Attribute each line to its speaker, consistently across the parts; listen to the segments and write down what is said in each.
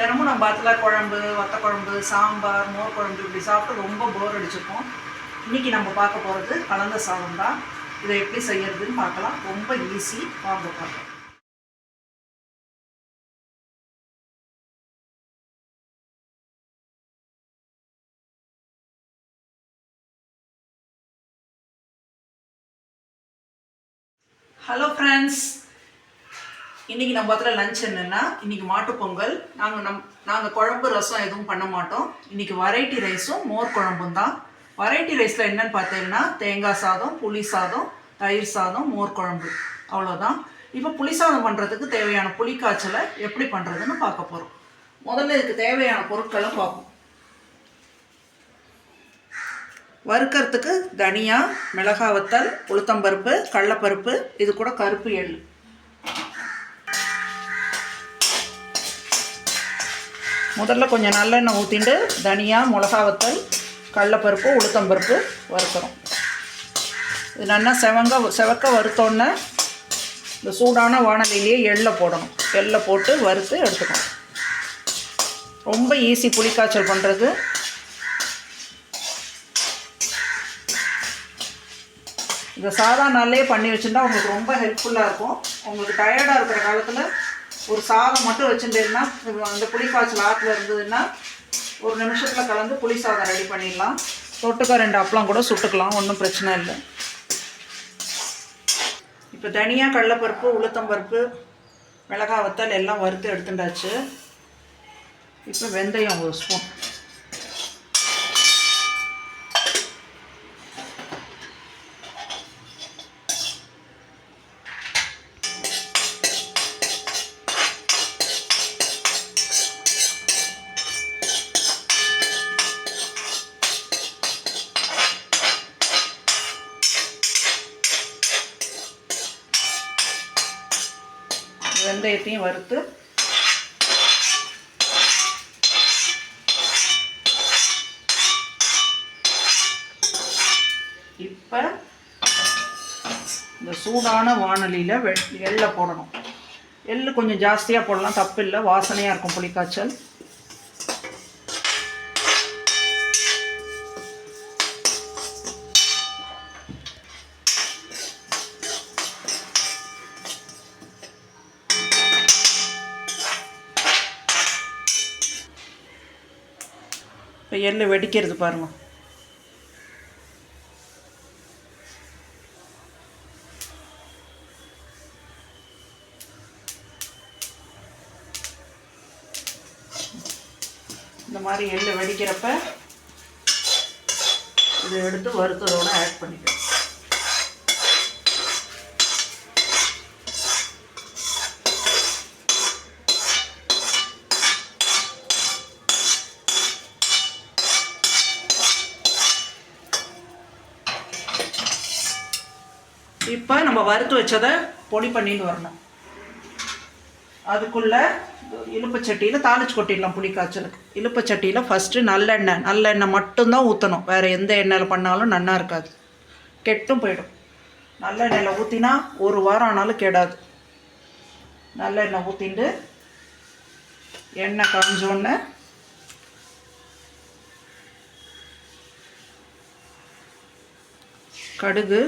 Speaker 1: தினமும் நம்ம பாத்துல குழம்பு வத்த குழம்பு சாம்பார் மோர் குழம்பு இப்படி சாப்பிட்டு ரொம்ப போர் அடிச்சிருக்கோம் இன்னைக்கு நம்ம பார்க்க போகிறது கலந்த சாதம் தான். இதை எப்படி செய்யறதுன்னு பார்க்கலாம். ரொம்ப ஈஸி வாங்க பார்க்கலாம். ஹலோ ஃப்ரெண்ட்ஸ் இன்றைக்கி நம்ம பார்த்துல லஞ்ச் என்னென்னா இன்றைக்கி மாட்டுப்பொங்கல் நாங்கள் நம் நாங்கள் குழம்பு ரசம் எதுவும் பண்ண மாட்டோம். இன்றைக்கி வெரைட்டி ரைஸும் மோர் குழம்பும் தான். வெரைட்டி ரைஸில் என்னன்னு பார்த்தீங்கன்னா தேங்காய் சாதம் புளி சாதம் தயிர் சாதம் மோர் குழம்பு. அவ்வளோதான் இப்போ புளி சாதம் பண்ணுறதுக்கு தேவையான புளி காய்ச்சலை எப்படி பண்ணுறதுன்னு பார்க்க போகிறோம் முதல்ல இதுக்கு தேவையான பொருட்களை பார்ப்போம். வறுக்கிறதுக்கு தனியா மிளகாவத்தல் உளுத்தம்பருப்பு கடலப்பருப்பு இது கூட கருப்பு எள் முதல்ல கொஞ்சம் நல்லெண்ணெய் ஊற்றிட்டு தனியாக மிளகா வத்தல் கடலப்பருப்பு உளுத்தம்பருப்பு வறுக்கிறோம் இது நல்லா செவங்க செவக்க வறுத்தோன்னே இந்த சூடான வானலிலேயே எள்ளை போடணும். எள்ளை போட்டு வறுத்து எடுத்துக்கணும். ரொம்ப ஈஸி புளிக்காய்ச்சல் பண்ணுறது இந்த சாதா நாள்லேயே பண்ணி வச்சுருந்தா உங்களுக்கு ரொம்ப ஹெல்ப்ஃபுல்லாக இருக்கும். உங்களுக்கு டயர்டாக இருக்கிற காலத்தில் ஒரு சாதம் மட்டும் வச்சுட்டேன்னா அந்த புளிக்காய்ச்சல் ஆற்றுல இருந்ததுன்னா ஒரு நிமிஷத்தில் கலந்து புளி சாதம் ரெடி பண்ணிடலாம். தொட்டுக்க ரெண்டு அப்பளம் கூட சுட்டுக்கலாம் ஒன்றும் பிரச்சனை இல்லை. இப்போ தனியாக கடலைப்பருப்பு உளுத்தம்பருப்பு மிளகாய் வத்தல் எல்லாம் வறுத்து எடுத்துட்டாச்சு. இப்போ வெந்தயம் ஒரு ஸ்பூன். வெந்தயத்தையும் வறுத்து இப்போ இந்த சூடான வானொலியில் வெ எள்ளை போடணும். எள்ளு கொஞ்சம் ஜாஸ்தியாக போடலாம் தப்பு இல்லை வாசனையாக இருக்கும் புளிக்காய்ச்சல். இப்போ எள்ளு வெடிக்கிறது பாருங்க. இந்த மாதிரி எள்ளு வெடிக்கிறப்ப இதை எடுத்து வறுத்ததோடு ஆட் பண்ணிக்கலாம். இப்போ நம்ம வறுத்து வச்சதை பொடி பண்ணின்னு வரணும். அதுக்குள்ளே இலுப்பச்சட்டியில் தாளிச்சு கொட்டிடலாம் புளிக்காய்ச்சலுக்கு இலுப்பச்சட்டியில் ஃபஸ்ட்டு நல்லெண்ணெய் நல்லெண்ணெய் மட்டும்தான் ஊற்றணும் வேறு எந்த எண்ணெயில் பண்ணாலும் நன்னா இருக்காது. கெட்டும் போயிடும். நல்லெண்ணெயில் ஊற்றினா ஒரு வாரம் ஆனாலும் கெடாது. நல்லெண்ணெய் ஊற்றிட்டு எண்ணெய் காஞ்சோடனே கடுகு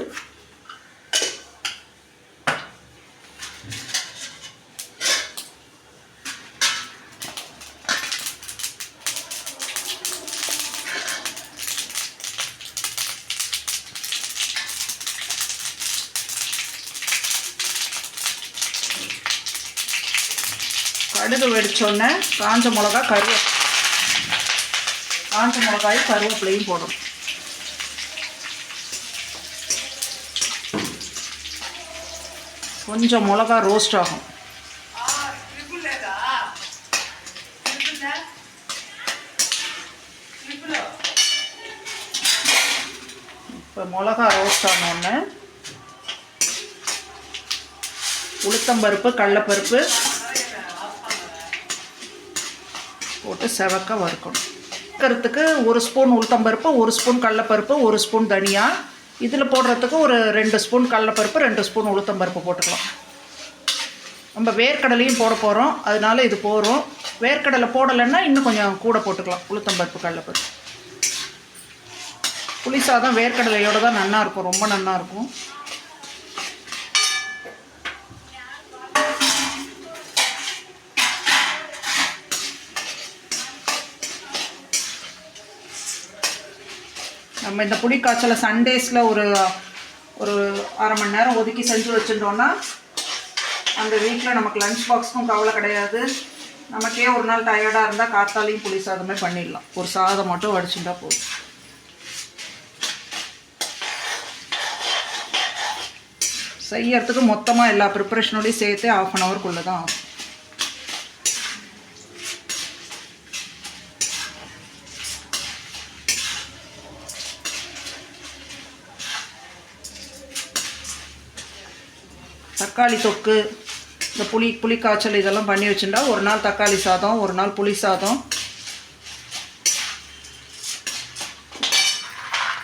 Speaker 1: கடுகு வெடித்தோடனே காஞ்ச மிளகா கருவே காஞ்ச மிளகாயும் கருவேப்பிலையும் போடும் கொஞ்சம் மிளகா ரோஸ்ட் ஆகும். இப்போ மிளகா ரோஸ்ட் ஆனோடனே உளுத்தம்பருப்பு கடலப்பருப்பு போட்டு செவக்க வறுக்கணும். வறுக்கிறதுக்கு ஒரு ஸ்பூன் உளுத்தம்பருப்பு ஒரு ஸ்பூன் கடலப்பருப்பு ஒரு ஸ்பூன் தனியா. இதில் போடுறதுக்கு ஒரு ரெண்டு ஸ்பூன் கடலப்பருப்பு ரெண்டு ஸ்பூன் உளுத்தம்பருப்பு போட்டுக்கலாம். நம்ம வேர்க்கடலையும் போட போகிறோம் அதனால இது போகிறோம் வேர்க்கடலை போடலைன்னா இன்னும் கொஞ்சம் கூட போட்டுக்கலாம். உளுத்தம்பருப்பு கடலப்பருப்பு. புளி சாதம் தான் நல்லாயிருக்கும் ரொம்ப நல்லா நம்ம இந்த புளி காய்ச்சலை சண்டேஸில் ஒரு ஒரு அரை மணி நேரம் ஒதுக்கி செஞ்சு வச்சுட்டோன்னா அந்த வீட்டில் நமக்கு லஞ்ச் பாக்ஸ்க்கும் கவலை கிடையாது. நமக்கே ஒரு நாள் டயர்டாக இருந்தால் காத்தாலையும் புளி சாதமே பண்ணிடலாம். ஒரு சாதம் மட்டும் வடிச்சுட்டா போதும். செய்யறதுக்கு மொத்தமாக எல்லா ப்ரிப்பரேஷனோடையும் சேர்த்து ஆஃப் அன் அவருக்குள்ளே தான் ஆகும். தக்காளி தொக்கு இந்த புளி புளி காய்ச்சல் இதெல்லாம் பண்ணி வச்சுட்டா ஒரு நாள் தக்காளி சாதம் ஒரு நாள் புளி சாதம்.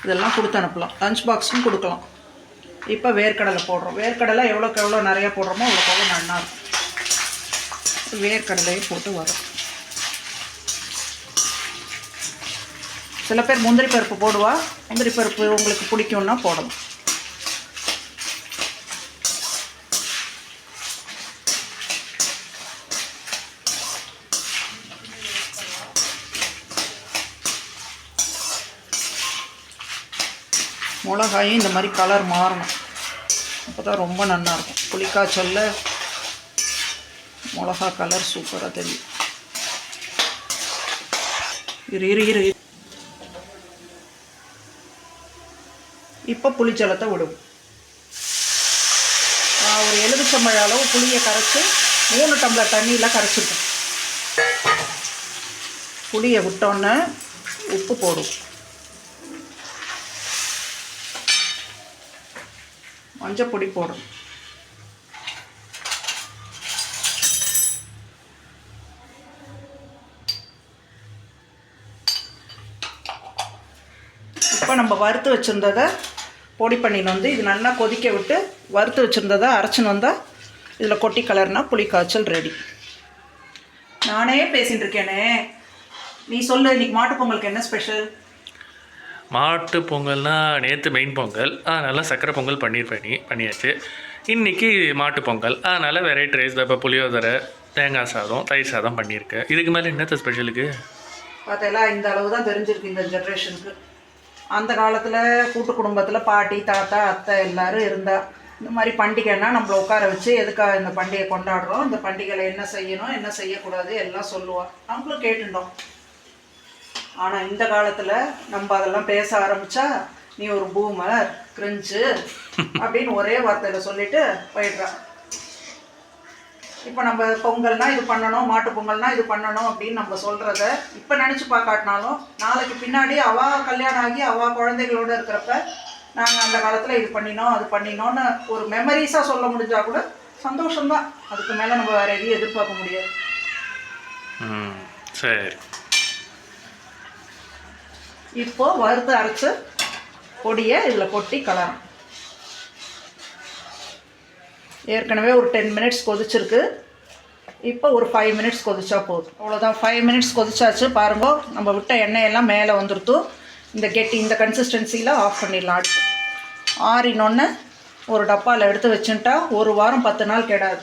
Speaker 1: இதெல்லாம் கொடுத்து அனுப்பலாம். லஞ்ச் பாக்ஸும் கொடுக்கலாம். இப்போ வேர்க்கடலை போடுறோம். வேர்க்கடலை எவ்வளோக்கு எவ்வளோ நிறையா போடுறோமோ அவ்வளோக்கு எவ்வளோ நல்லா இருக்கும். வேர்க்கடலையை போட்டு வரும் சில பேர் முந்திரி பருப்பு போடுவா. முந்திரி பருப்பு உங்களுக்கு பிடிக்கும்னா போடலாம். மிளகாயும் இந்த மாதிரி கலர் மாறணும். அப்போ தான் ரொம்ப நல்லாயிருக்கும் புளிக்காய்ச்சல்ல மிளகா கலர் சூப்பராக தெரியும். இரு இரு இரு. இப்போ புளிச்சலத்தை விடுவோம் நான் ஒரு எலுமிச்சம்பழ அளவு புளியை கரைச்சி மூணு டம்ளர் தண்ணியில் கரைச்சிருக்கேன். புளியை விட்டோன்னே உப்பு போடுவோம் மஞ்சள் பொடி போடணும் இப்போ நம்ம வறுத்து வச்சுருந்ததை பொடி பண்ணின்னு வந்து இது நல்லா கொதிக்க விட்டு வறுத்து வச்சுருந்ததை அரைச்சின்னு வந்தால் இதில் கொட்டி கலர்னா புளி காய்ச்சல் ரெடி நானே பேசிகிட்டு இருக்கேனே. நீ சொல்லு இன்றைக்கி மாட்டுப்பொங்கலுக்கு என்ன ஸ்பெஷல்
Speaker 2: மாட்டு பொங்கல்னால் நேற்று மெயின் பொங்கல். அதனால் சக்கரை பொங்கல் பண்ணியிருப்பேன் பண்ணி பண்ணியாச்சு. இன்றைக்கி மாட்டு பொங்கல். அதனால் வெரைட்டி ரைஸ் இப்போ புளியோதரை தேங்காய் சாதம் தயிர் சாதம் பண்ணியிருக்கேன் இதுக்கு மேலே என்னத்த ஸ்பெஷலுக்கு
Speaker 1: பார்த்தீங்களா இந்த அளவு தான் தெரிஞ்சிருக்கு இந்த ஜென்ரேஷனுக்கு அந்த காலத்தில் கூட்டு குடும்பத்தில் பாட்டி தாத்தா அத்தை எல்லோரும் இருந்தா இந்த மாதிரி பண்டிகைன்னா நம்மளை உட்கார வச்சு எதுக்காக இந்த பண்டிகை கொண்டாடுறோம்? இந்த பண்டிகையில் என்ன செய்யணும் என்ன செய்யக்கூடாது? எல்லாம் சொல்லுவாள் நம்மளும் கேட்டுட்டோம். ஆனால் இந்த காலத்தில் நம்ம அதெல்லாம் பேச ஆரம்பிச்சா நீ ஒரு பூமர் கிரிஞ்சு அப்படின்னு ஒரே வார்த்தையில் சொல்லிட்டு போயிடுறா இப்போ நம்ம பொங்கல்னா இது பண்ணணும் மாட்டு பொங்கல்னா இது பண்ணணும் அப்படின்னு நம்ம சொல்கிறத இப்போ நினச்சி பார்க்காட்டினாலும் நாளைக்கு பின்னாடி அவா கல்யாணம் ஆகி அவா குழந்தைகளோட இருக்கிறப்ப நாங்கள் அந்த காலத்தில் இது பண்ணினோம் அது பண்ணினோன்னு ஒரு மெமரிஸாக சொல்ல முடிஞ்சால் கூட சந்தோஷம்தான். அதுக்கு மேலே நம்ம வேறு எதையும் எதிர்பார்க்க முடியாது.
Speaker 2: சரி.
Speaker 1: இப்போ வறுத்து அரைச்ச பொடியை இதில் கொட்டி கலரணும் ஏற்கனவே ஒரு டென் மினிட்ஸ் கொதிச்சிருக்கு. இப்போ ஒரு ஃபைவ் மினிட்ஸ் கொதிச்சா போதும். அவ்வளோதான் ஃபைவ் மினிட்ஸ் கொதிச்சாச்சு. பாருங்க நம்ம விட்ட எண்ணெயெல்லாம் மேலே வந்துருத்து. இந்த கெட்டி இந்த கன்சிஸ்டன்சியில் ஆஃப் பண்ணிடலாம். அடுத்து ஆறினொன்னே ஒரு டப்பாவில் எடுத்து வச்சுட்டா ஒரு வாரம் பத்து நாள் கெடாது.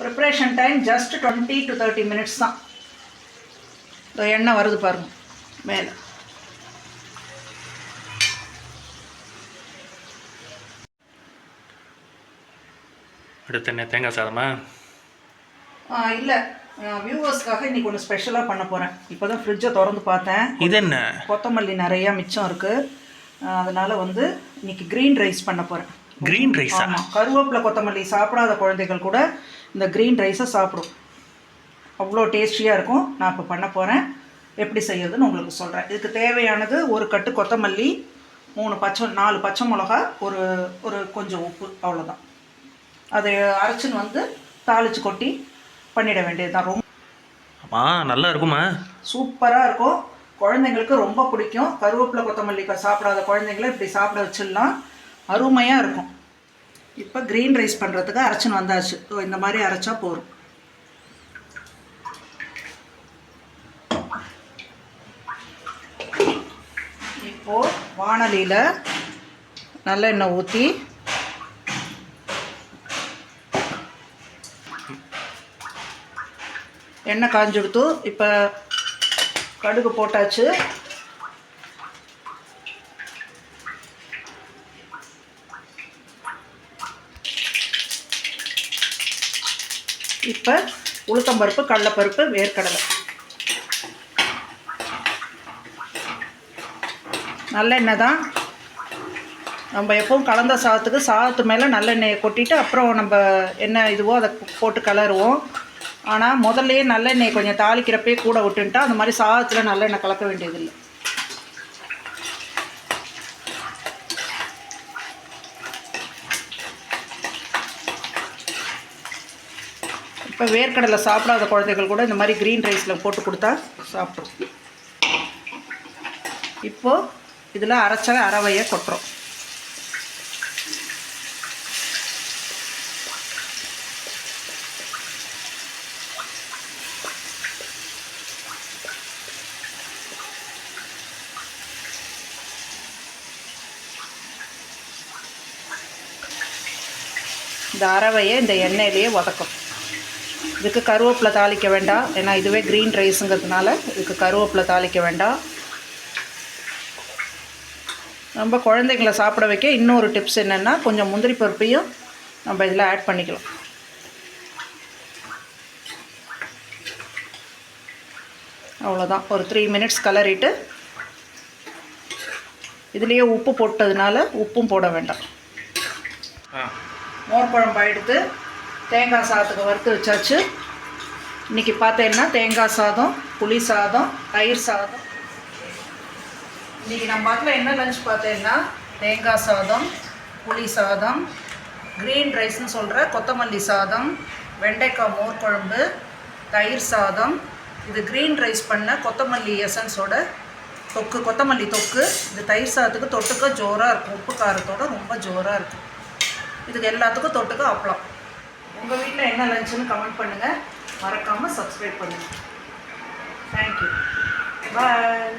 Speaker 1: Preparation time just twenty to thirty minutes தான். இந்த எண்ணெய் வருது பாருங்கள் மேலே
Speaker 2: அடுத்து என்ன தேங்காய் சாதமா
Speaker 1: இல்லை. வியூவர்ஸ்க்காக இன்னைக்கு ஒன்று ஸ்பெஷலாக பண்ண போகிறேன் இப்போ தான் ஃப்ரிட்ஜை திறந்து பார்த்தேன்.
Speaker 2: இது என்ன
Speaker 1: கொத்தமல்லி நிறையா மிச்சம் இருக்குது அதனால் வந்து இன்னைக்கு க்ரீன் ரைஸ் பண்ண போகிறேன்
Speaker 2: க்ரீன் ரைஸா
Speaker 1: ஆமாம் கருவேப்பிலை கொத்தமல்லி சாப்பிடாத குழந்தைகள் கூட இந்த க்ரீன் ரைஸை சாப்பிடும். அவ்வளோ டேஸ்டியாக இருக்கும். நான் இப்போ பண்ண போகிறேன் எப்படி செய்யறதுன்னு உங்களுக்கு சொல்கிறேன் இதுக்கு தேவையானது ஒரு கட்டு கொத்தமல்லி மூணு பச்சை நாலு பச்சை மிளகா ஒரு ஒரு கொஞ்சம் உப்பு அவ்வளோதான் அதை அரைச்சின்னு வந்து தாளித்து கொட்டி பண்ணிட வேண்டியது தான் ரொம்ப
Speaker 2: நல்லா இருக்குமா?
Speaker 1: சூப்பராக இருக்கும். குழந்தைங்களுக்கு ரொம்ப பிடிக்கும். கருவேப்பிலை கொத்தமல்லி சாப்பிடாத குழந்தைங்கள இப்படி சாப்பிட வச்சிடலாம். அருமையாக இருக்கும். இப்போ க்ரீன் ரைஸ் பண்ணுறதுக்கு அரைச்சின்னு வந்தாச்சு. இந்த மாதிரி அரைச்சா போதும். இப்போது வானலியில் நல்லெண்ணெய் ஊற்றி எண்ணெய் காஞ்சுடுத்து இப்போ கடுகு போட்டாச்சு. இப்போ உளுத்தம்பருப்பு கடலைப்பருப்பு வேர்க்கடலை. நல்லெண்ணெய் தான் நம்ம எப்பவும் கலந்த சாதத்துக்கு சாதத்து மேலே நல்லெண்ணெயை கொட்டிட்டு அப்புறம் நம்ம என்ன இதுவோ அதை போட்டு கலருவோம் ஆனால் முதல்லையே நல்லெண்ணெய் கொஞ்சம் தாளிக்கிறப்பே கூட விட்டுன்ட்டா அந்த மாதிரி சாதத்தில் நல்லெண்ணெய் கலக்க வேண்டியதில்லை. இப்போ வேர்க்கடலை சாப்பிடாத குழந்தைகள் கூட இந்த மாதிரி க்ரீன் ரைஸில் போட்டு கொடுத்தா சாப்பிட்ரும் இப்போது இதில் அரைச்ச அரவையை கொட்டுறோம். இந்த அரவையை இந்த எண்ணெயிலேயே வதக்கும். இதுக்கு கருவேப்பிலை தாளிக்க வேண்டாம். ஏன்னா இதுவே க்ரீன் ரைஸுங்கிறதுனால இதுக்கு கருவேப்பிலை தாளிக்க வேண்டாம். நம்ம குழந்தைங்களை சாப்பிட வைக்க இன்னொரு டிப்ஸ் என்னென்னா கொஞ்சம் முந்திரி பருப்பையும் நம்ம இதில் ஆட் பண்ணிக்கலாம். அவ்வளோதான். ஒரு த்ரீ மினிட்ஸ் கலரிட்டு இதுலேயே உப்பு போட்டதுனால உப்பும் போட வேண்டாம். மோர் குழம்பு எடுத்து தேங்காய் சாதத்துக்கு வறுத்து வச்சாச்சு. இன்றைக்கி பார்த்தீங்கன்னா தேங்காய் சாதம் புளி சாதம் தயிர் சாதம் இன்றைக்கி நம்ம பாட்டில் என்ன லஞ்ச் பார்த்தீங்கன்னா தேங்காய் சாதம் புளி சாதம் க்ரீன் ரைஸ்னு சொல்கிற கொத்தமல்லி சாதம் வெண்டைக்காய் மோர் குழம்பு தயிர் சாதம். இது க்ரீன் ரைஸ் பண்ண கொத்தமல்லி எசன்ஸோட தொக்கு கொத்தமல்லி தொக்கு. இது தயிர் சாதத்துக்கு தொட்டுக்க ஜோராக இருக்கும். உப்பு காரத்தோட ரொம்ப ஜோராக இருக்கும். இதுக்கு எல்லாத்துக்கும் தொட்டுக்க அப்பளம். உங்கள் வீட்டில் என்ன லஞ்சுன்னு கமெண்ட் பண்ணுங்கள் மறக்காமல் சப்ஸ்கிரைப் பண்ணுங்கள் தேங்க்யூ பாய்